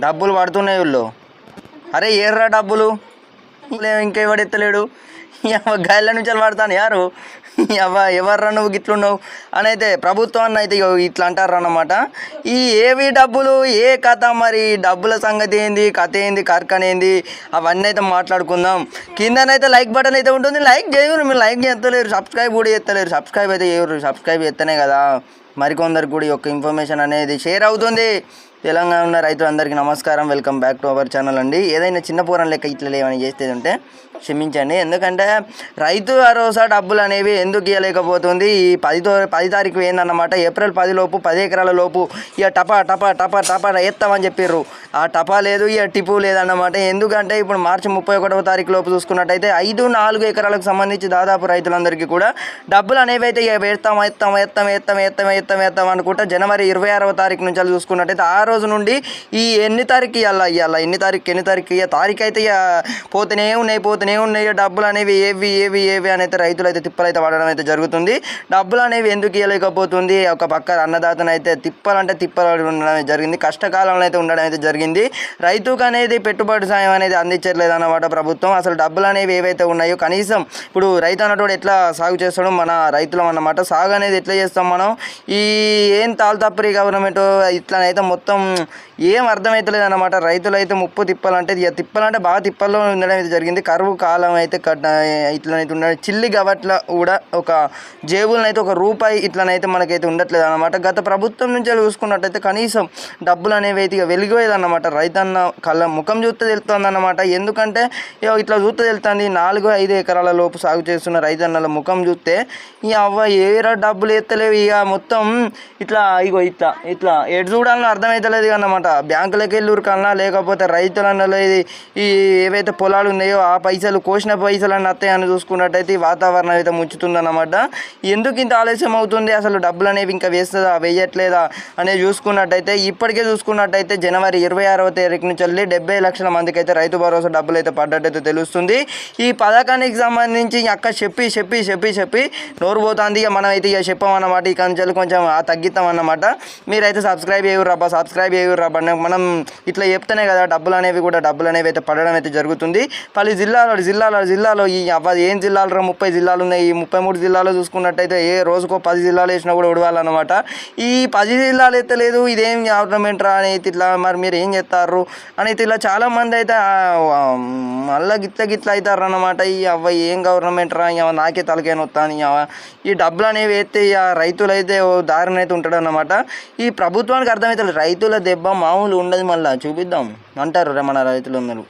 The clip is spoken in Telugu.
డబ్బులు పడుతున్నాయి వీళ్ళు. అరే ఏర్రా డబ్బులు? ఇంకే పడెత్తలేడు గాయల నుంచి పడతాను యారు? అవ్వ ఎవర్రా నువ్వు గిట్లున్నావు? అని అయితే ప్రభుత్వాన్ని అయితే ఇట్లా అంటారు అన్నమాట. ఈ ఏవి డబ్బులు ఏ కథ మరి? డబ్బుల సంగతి ఏంది? కథ ఏంది? కర్కన్ ఏంది? అవన్నీ అయితే మాట్లాడుకుందాం. కిందనైతే లైక్ బటన్ అయితే ఉంటుంది. లైక్ చేయరు మీరు లైక్ చేస్తలేరు సబ్స్క్రైబ్ కూడా చేస్తలేరు. సబ్స్క్రైబ్ అయితే చేయరు సబ్స్క్రైబ్ చేస్తేనే కదా. మరికొందరు కూడా ఈ యొక్క ఇన్ఫర్మేషన్ అనేది షేర్ అవుతుంది. తెలంగాణ ఉన్న రైతులందరికీ నమస్కారం. Welcome back to our channel అండి. ఏదైనా చిన్న పూరం లెక్క ఇట్లా లేవని చేస్తే ఉంటే క్షమించండి. ఎందుకంటే రైతు భరోసా డబ్బులు అనేవి ఎందుకు ఇవ్వలేకపోతుంది ఈ పదితో పది తారీఖు ఏందన్నమాట? ఏప్రిల్ పది లోపు పది ఎకరాల లోపు ఇక టపా టపా టపా టపా ఎత్తామని చెప్పారు ఆ టపా లేదు ఇక టిపు లేదన్నమాట. ఎందుకంటే ఇప్పుడు మార్చి ముప్పై ఒకటవ తారీఖు లోపు చూసుకున్నట్టయితే ఐదు నాలుగు ఎకరాలకు సంబంధించి దాదాపు రైతులందరికీ కూడా డబ్బులు అనేవి అయితే ఇక వేస్తాం ఎత్తాం ఎత్తాం ఎత్తాం ఎత్తాం ఎత్తాం ఎత్తాం అనుకుంటా. జనవరి ఇరవై ఆరవ తారీఖు నుంచి అలా చూసుకున్నట్టయితే ఆ రోజు నుండి ఈ ఎన్ని తారీఖు ఇవ్వాలా ఇవ్వాలా ఎన్ని తారీఖు ఎన్ని తారీఖు ఇక తారీఖు అయితే ఇక పోతూనే ఉన్నాయి పోతూనే ఉన్నాయి. డబ్బులు అనేవి ఏవి ఏవి ఏవి అని అయితే రైతులు అయితే తిప్పలు అయితే పడడం అయితే జరుగుతుంది. డబ్బులు అనేవి ఎందుకు ఇవ్వలేకపోతుంది ఒక పక్క అన్నదాతను అయితే తిప్పాలంటే తిప్పలు ఉండడం జరిగింది. కష్టకాలంలో అయితే ఉండడం అయితే జరిగింది. రైతుకు అనేది పెట్టుబడి సాయం అనేది అందించట్లేదు అన్నమాట ప్రభుత్వం. అసలు డబ్బులు అనేవి ఏవైతే ఉన్నాయో కనీసం ఇప్పుడు రైతు అన్నటువంటి ఎట్లా సాగు చేస్తాడో మన రైతులం అన్నమాట. సాగు అనేది ఎట్లా చేస్తాం మనం? ఈ ఈ ఏం తాలు గవర్నమెంట్ ఇట్లనైతే మొత్తం ఏం అర్థమవుతలేదు అనమాట రైతులు అయితే ముప్పు తిప్పాలంటే ఇక తిప్పాలంటే బాగా తిప్పల్లో ఉండడం అయితే జరిగింది. కరువు కాలం అయితే కట్ ఇట్లనైతే ఉండడం. చిల్లి గవట్ల కూడా ఒక జేబులనైతే ఒక రూపాయి ఇట్లనైతే మనకైతే ఉండట్లేదు అనమాట గత ప్రభుత్వం నుంచి చూసుకున్నట్టయితే కనీసం డబ్బులు అనేవి అయితే ఇక వెలిగిపోయేదన్నమాట. రైతన్న కళ్ళ ముఖం చూస్తే తెలుస్తుంది అన్నమాట ఎందుకంటే ఇట్లా చూస్తే తెలుస్తుంది నాలుగు ఐదు ఎకరాల లోపు సాగు చేస్తున్న రైతన్నల ముఖం చూస్తే ఈ అవ్వ ఏ డబ్బులు ఎత్తలేవు. ఇక మొత్తం ఇట్లా ఇగో ఇట్లా ఇట్లా. ఎటు చూడాలని అర్థమవుతలేదు అన్నమాట. బ్యాంకులకి వెళ్ళి ఉరకాలన్నా లేకపోతే రైతులన్నలో ఇది ఈ ఏవైతే పొలాలు ఉన్నాయో ఆ పైసలు కోసిన పైసలు అన్నీ వస్తాయని చూసుకున్నట్టయితే ఈ వాతావరణం అయితే ముంచుతుందన్నమాట. ఎందుకు ఇంత ఆలస్యం అవుతుంది? అసలు డబ్బులు అనేవి ఇంకా వేస్తుందా వేయట్లేదా అనేది చూసుకున్నట్టయితే ఇప్పటికే చూసుకున్నట్టయితే జనవరి ఇరవై ఆరవ తారీఖు నుంచి వెళ్ళి డెబ్బై లక్షల మందికి అయితే రైతు భరోసా డబ్బులు అయితే పడ్డట్టయితే తెలుస్తుంది. ఈ పథకానికి సంబంధించి అక్క చెప్పి చెప్పి చెప్పి చెప్పి నోరు పోతుంది. ఇక మనం అయితే ఇక చెప్పామన్నమాట. ఈ కంచెలు కొంచెం ఆ తగ్గిస్తాం అన్నమాట. మీరైతే సబ్స్క్రైబ్ చేయరు రబ్బా సబ్స్క్రైబ్ చేయరు రబ్బా మనం ఇట్లా చెప్తేనే కదా డబ్బులు అనేవి కూడా డబ్బులు అనేవి అయితే పడడం అయితే జరుగుతుంది. పలు జిల్లాలో జిల్లాలో జిల్లాలో ఈ అబ్బా ఏం జిల్లాలు రా ముప్పై జిల్లాలు ఉన్నాయి. ఈ ముప్పై మూడు జిల్లాలో చూసుకున్నట్టయితే ఏ రోజుకో పది జిల్లాలు వేసినా కూడా ఉడవాలన్నమాట ఈ పది జిల్లాలు అయితే లేదు ఇదేం గవర్నమెంట్ రా అనేది ఇట్లా మరి మీరు ఏం చేస్తారు అనేది ఇలా చాలా మంది అయితే మళ్ళీ గిట్ల గిట్ల అవుతారు అన్నమాట. ఈ అవ్వ ఏం గవర్నమెంట్ రా నాకే తలకే నొత్తాను ఈ డబ్బులు అనేవి అయితే రైతులైతే దారిని అయితే ఉంటాడు అన్నమాట ఈ ప్రభుత్వానికి అర్థమవుతుంది రైతుల దెబ్బ మామూలు ఉండదు మళ్ళీ. చూపిద్దాం. అంటారు మన రైతులు అందరూ